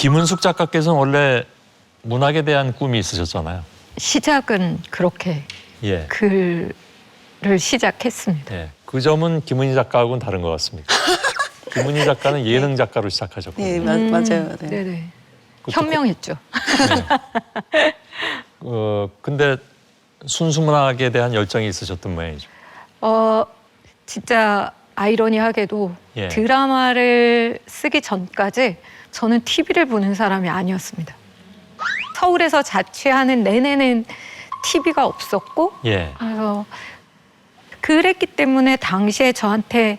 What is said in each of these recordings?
김은숙 작가께서는 원래 문학에 대한 꿈이 있으셨잖아요. 시작은 그렇게 예. 글을 시작했습니다. 예. 그 점은 김은희 작가하고는 다른 것 같습니다. 김은희 작가는 예능 작가로 시작하셨거든요. 네, 마, 음, 맞아요. 네. 네네. 그것도 현명했죠. 네. 어, 근데 순수 문학에 대한 열정이 있으셨던 모양이죠. 어 진짜 아이러니하게도 예. 드라마를 쓰기 전까지 저는 TV를 보는 사람이 아니었습니다. 서울에서 자취하는 내내는 TV가 없었고 예. 그래서 그랬기 때문에 당시에 저한테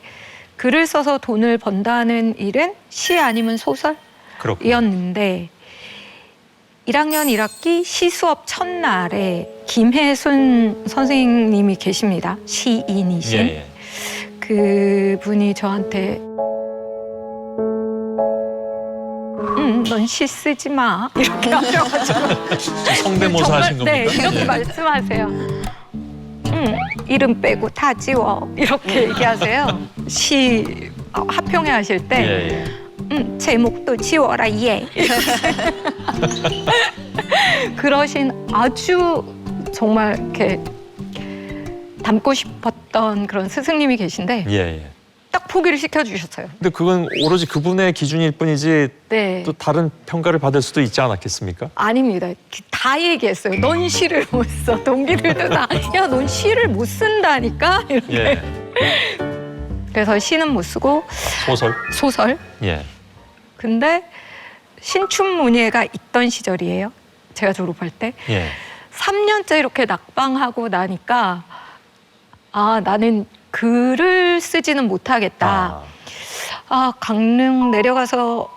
글을 써서 돈을 번다는 일은 시 아니면 그렇군요. 소설이었는데 1학년 1학기 시 수업 첫날에 김혜순 선생님이 계십니다. 시인이신. 예, 예. 그분이 저한테 음, 넌 시 쓰지 마. 이렇게 하셔가지고. 성대모사 하신 겁니까? 네, 이렇게 예. 말씀하세요. 음, 이름 빼고 다 지워. 이렇게 얘기하세요. 시 어, 합평회 하실 때, 예, 예. 음, 제목도 지워라, 예. 그러신 아주 정말 이렇게 닮고 싶었던 그런 스승님이 계신데, 예, 예. 딱 포기를 시켜주셨어요. 근데 그건 오로지 그분의 기준일 뿐이지 네. 또 다른 평가를 받을 수도 있지 않았겠습니까? 아닙니다. 다 얘기했어요. 넌 시를 못 써. 동기들도 다, 야, 넌 시를 못 쓴다니까? 이렇게. 예. 그래서 시는 못 쓰고 소설. 소설. 예. 근데 신춘문예가 있던 시절이에요. 제가 졸업할 때. 예. 3년째 이렇게 낙방하고 나니까 아, 나는 글을 쓰지는 못하겠다. 아, 아, 강릉 내려가서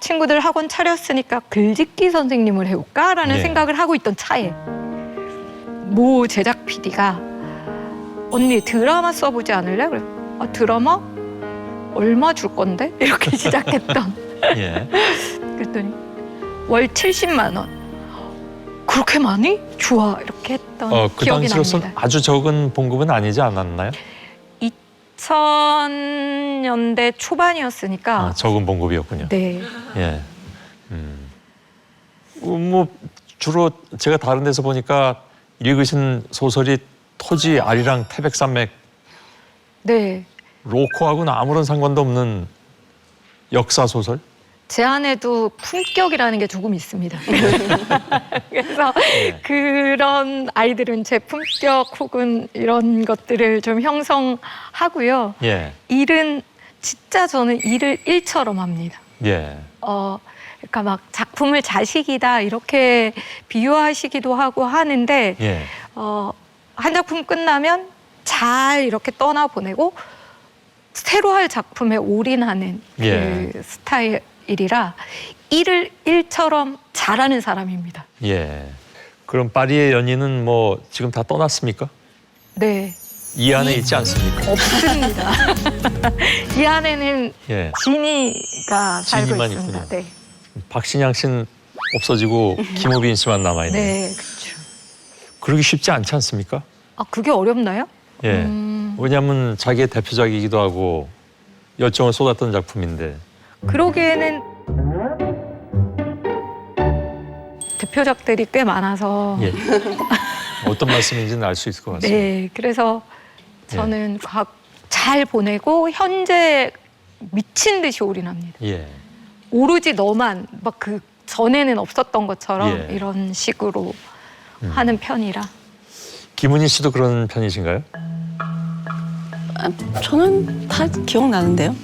친구들 학원 차렸으니까 글짓기 선생님을 해볼까라는 예. 생각을 하고 있던 차에 모 제작 PD가 언니 드라마 써보지 않을래? 그래. 아, 드라마? 얼마 줄 건데? 이렇게 시작했던. 예. 그랬더니 월 70만 원. 그렇게 많이? 좋아. 이렇게 했던 어, 그 기억이 당시로서는 납니다. 아주 적은 봉급은 아니지 않았나요? 2000년대 초반이었으니까 아, 적은 봉급이었군요. 네. 예. 음. 어, 뭐 주로 제가 다른 데서 보니까 읽으신 소설이 토지 아리랑 태백산맥 네. 로코하고는 아무런 상관도 없는 역사 소설. 제 안에도 품격이라는 게 조금 있습니다. 그래서 네. 그런 아이들은 제 품격 혹은 이런 것들을 좀 형성하고요. 예. 일은 진짜 저는 일을 일처럼 합니다. 예. 어, 그러니까 막 작품을 자식이다 이렇게 비유하시기도 하고 하는데 예. 어, 한 작품 끝나면 잘 이렇게 떠나 보내고 새로 할 작품에 올인하는 그 예. 스타일 이라 일을 일처럼 잘하는 사람입니다. 예. 그럼 파리의 연인은 뭐 지금 다 떠났습니까? 네, 이 안에 있지 않습니까? 없습니다. 이 안에는 예. 진이가 살고 진이만 있습니다. 있군요. 네, 박신양 씨는 없어지고 김우빈 씨만 남아 있네. 네, 그렇죠. 그러기 쉽지 않지 않습니까? 아 그게 어렵나요? 예. 음, 왜냐하면 자기의 대표작이기도 하고 열정을 쏟았던 작품인데. 그러기에는 대표작들이 꽤 많아서 예. 어떤 말씀인지는 알 수 있을 것 같습니다. 네, 그래서 저는 각 잘 보내고 현재 미친 듯이 올인합니다. 예. 오로지 너만 막 그 전에는 없었던 것처럼 예. 이런 식으로 음. 하는 편이라. 김은희 씨도 그런 편이신가요? 아, 저는 다 기억나는데요.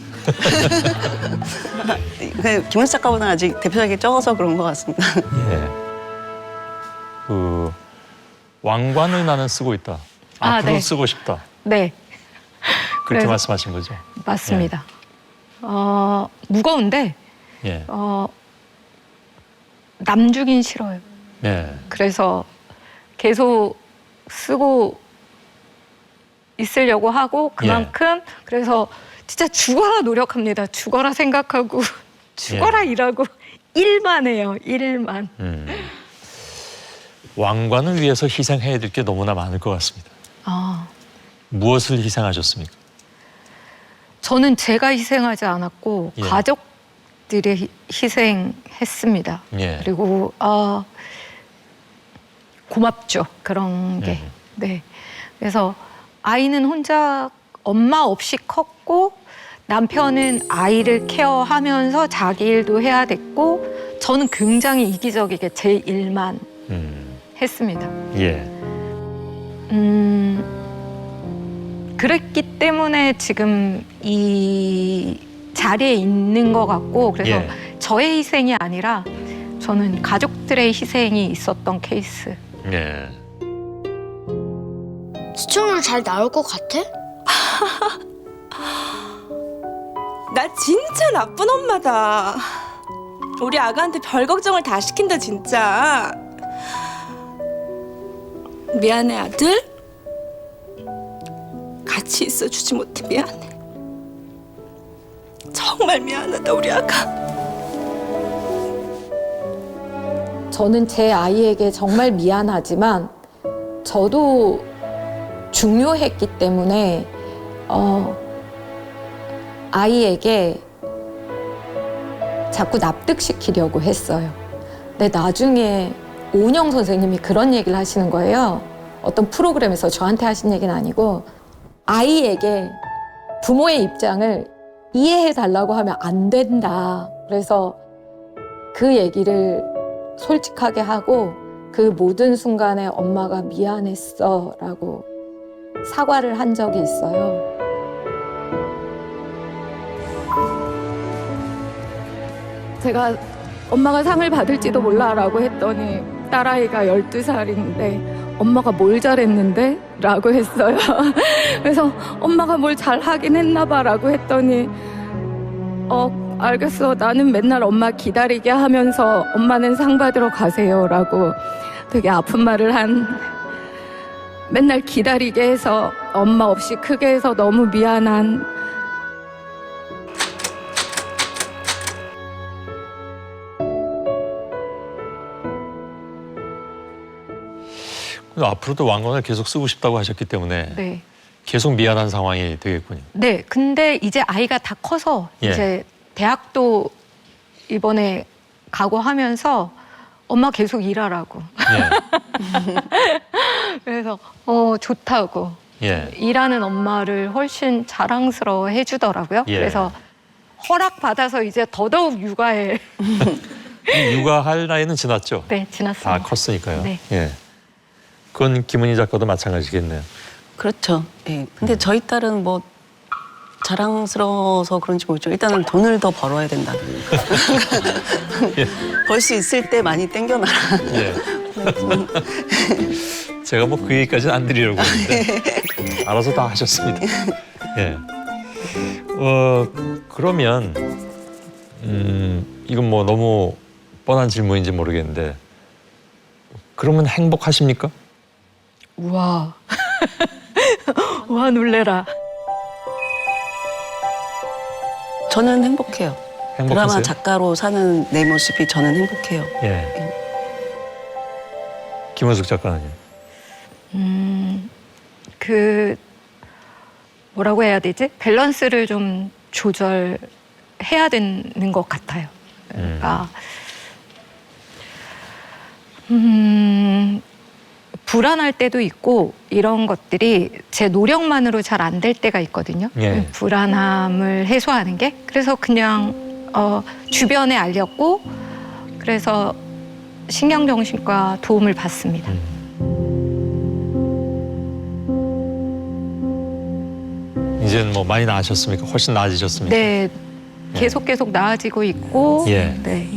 그 김은수 작가보다 아직 대표작이 적어서 그런 것 같습니다. 예. 그 왕관을 나는 쓰고 있다. 아, 앞으로 네. 쓰고 싶다. 네, 그렇게 그래서- 말씀하신 거죠? 맞습니다. 어, 무거운데 예. 어, 남 주긴 싫어요. 예. 그래서 계속 쓰고 있으려고 하고 그만큼 그래서 진짜 죽어라 노력합니다. 죽어라 생각하고 죽어라 일하고 일만 해요. 일만. 음. 왕관을 위해서 희생해야 될 게 너무나 많을 것 같습니다. 아, 무엇을 희생하셨습니까? 저는 제가 희생하지 않았고 예. 가족 가족들이 희- 희생했습니다. 예. 그리고 어, 고맙죠 그런 게. 음. 네. 그래서 아이는 혼자 엄마 없이 컸고 남편은 아이를 케어하면서 자기 일도 해야 됐고 저는 굉장히 이기적이게 제 일만 음. 했습니다. 예. 음, 그랬기 때문에 지금 이 자리에 있는 것 같고 그래서 예. 저의 희생이 아니라 저는 가족들의 희생이 있었던 케이스. 예. 시청률 잘 나올 것 같아? 나 진짜 나쁜 엄마다. 우리 아가한테 별 걱정을 다 시킨다 진짜. 미안해 아들. 같이 있어주지 못해 미안해. 정말 미안하다 우리 아가. 저는 제 아이에게 정말 미안하지만 저도 중요했기 때문에 어, 아이에게 자꾸 납득시키려고 했어요. 근데 나중에 오은영 선생님이 그런 얘기를 하시는 거예요. 어떤 프로그램에서 저한테 하신 얘기는 아니고 아이에게 부모의 입장을 이해해 달라고 하면 안 된다. 그래서 그 얘기를 솔직하게 하고 그 모든 순간에 엄마가 미안했어 라고 사과를 한 적이 있어요. 제가 엄마가 상을 받을지도 몰라라고 했더니 딸아이가 12살인데 엄마가 뭘 잘했는데? 라고 했어요. 그래서 엄마가 뭘 잘하긴 했나 봐라고 했더니 어 알겠어 나는 맨날 엄마 기다리게 하면서 엄마는 상 받으러 가세요라고 되게 아픈 말을 한 맨날 기다리게 해서 엄마 없이 크게 해서 너무 미안한 앞으로도 왕건을 계속 쓰고 싶다고 하셨기 때문에 네. 계속 미안한 상황이 되겠군요. 네, 근데 이제 아이가 다 커서 예. 이제 대학도 이번에 가고 하면서 엄마 계속 일하라고. 예. 그래서 어 좋다고 예. 일하는 엄마를 훨씬 자랑스러워 해주더라고요. 예. 그래서 허락 받아서 이제 더더욱 육아에 이 육아할 나이는 지났죠. 네다 지났습니다. 컸으니까요. 네. 예. 그건 김은희 작가도 마찬가지겠네요. 그렇죠. 예. 근데 저희 딸은 뭐 자랑스러워서 그런지 모르죠. 일단은 돈을 더 벌어야 된다. 벌 수 있을 때 많이 땡겨놔라. 예. 제가 뭐 그 얘기까지는 안 드리려고 했는데 알아서 다 하셨습니다. 예. 어 그러면 음 이건 뭐 너무 뻔한 질문인지 모르겠는데 그러면 행복하십니까? 우와, 와 놀래라. 저는 행복해요. 드라마 행복하세요? 작가로 사는 내 모습이 저는 행복해요. 예. 김원숙 작가는요? 음, 그 뭐라고 해야 되지? 밸런스를 좀 조절해야 되는 것 같아요. 그러니까 음, 불안할 때도 있고 이런 것들이 제 노력만으로 잘 안 될 때가 있거든요. 예. 불안함을 해소하는 게 그래서 그냥 어, 주변에 알렸고 그래서 신경정신과 도움을 받습니다. 이제는 뭐 많이 나아졌습니까? 훨씬 나아지셨습니까? 네, 계속 계속 나아지고 있고, 예. 네,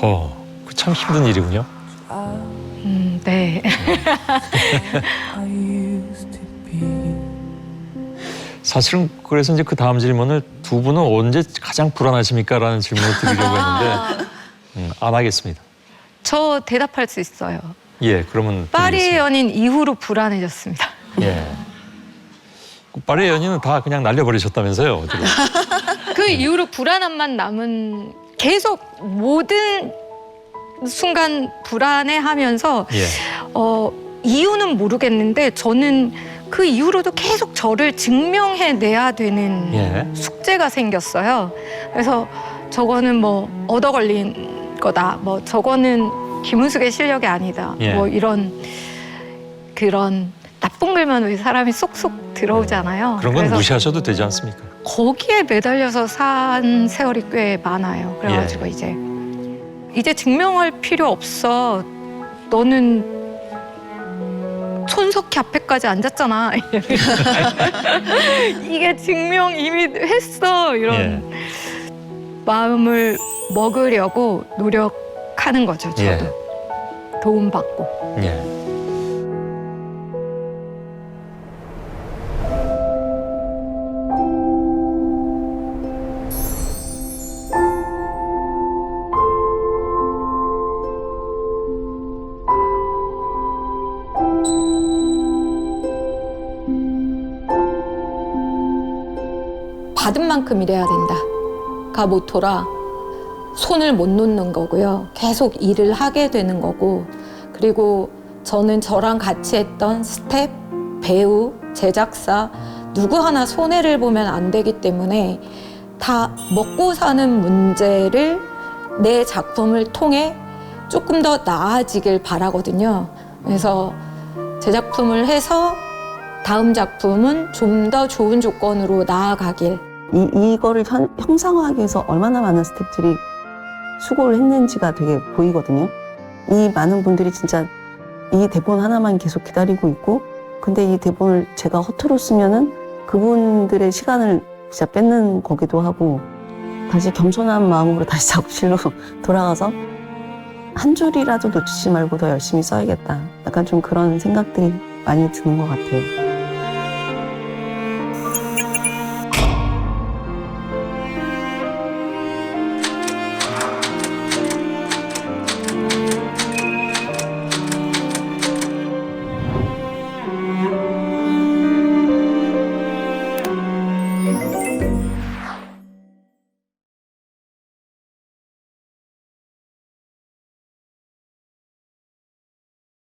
어, 그참 힘든 일이군요. 음, 네. 사실은 그래서 이제 그 다음 질문을 두 분은 언제 가장 불안하십니까?라는 질문을 드리려고 했는데 음, 안 하겠습니다. 저 대답할 수 있어요. 예, 그러면 드리겠습니다. 연인 이후로 불안해졌습니다. 예. 그 파리의 연인은 다 그냥 날려버리셨다면서요? 어디로? 그 이후로 불안함만 남은 계속 모든 순간 불안해하면서 예. 어, 이유는 모르겠는데 저는 그 이후로도 계속 저를 증명해내야 되는 예. 숙제가 생겼어요. 그래서 저거는 뭐 얻어 걸린 거다. 뭐 저거는 김은숙의 실력이 아니다. 예. 뭐 이런 그런 나쁜 글만 왜 사람이 쏙쏙 들어오잖아요. 그런 건 그래서 무시하셔도 되지 않습니까? 거기에 매달려서 산 세월이 꽤 많아요. 그래가지고 예. 이제 이제 증명할 필요 없어. 너는 손석희 앞에까지 앉았잖아. 이게 증명 이미 했어. 이런 예. 마음을 먹으려고 노력하는 거죠. 저도 예. 도움받고. 예. 받은 만큼 일해야 된다가 모토라 손을 못 놓는 거고요. 계속 일을 하게 되는 거고 그리고 저는 저랑 같이 했던 스텝, 배우, 제작사 누구 하나 손해를 보면 안 되기 때문에 다 먹고 사는 문제를 내 작품을 통해 조금 더 나아지길 바라거든요. 그래서 제 작품을 해서 다음 작품은 좀 더 좋은 조건으로 나아가길 이, 이거를 현, 형상화하기 위해서 얼마나 많은 스태프들이 수고를 했는지가 되게 보이거든요. 이 많은 분들이 진짜 이 대본 하나만 계속 기다리고 있고, 근데 이 대본을 제가 허투루 쓰면은 그분들의 시간을 진짜 뺏는 거기도 하고, 다시 겸손한 마음으로 다시 작업실로 돌아가서 한 줄이라도 놓치지 말고 더 열심히 써야겠다. 약간 좀 그런 생각들이 많이 드는 것 같아요.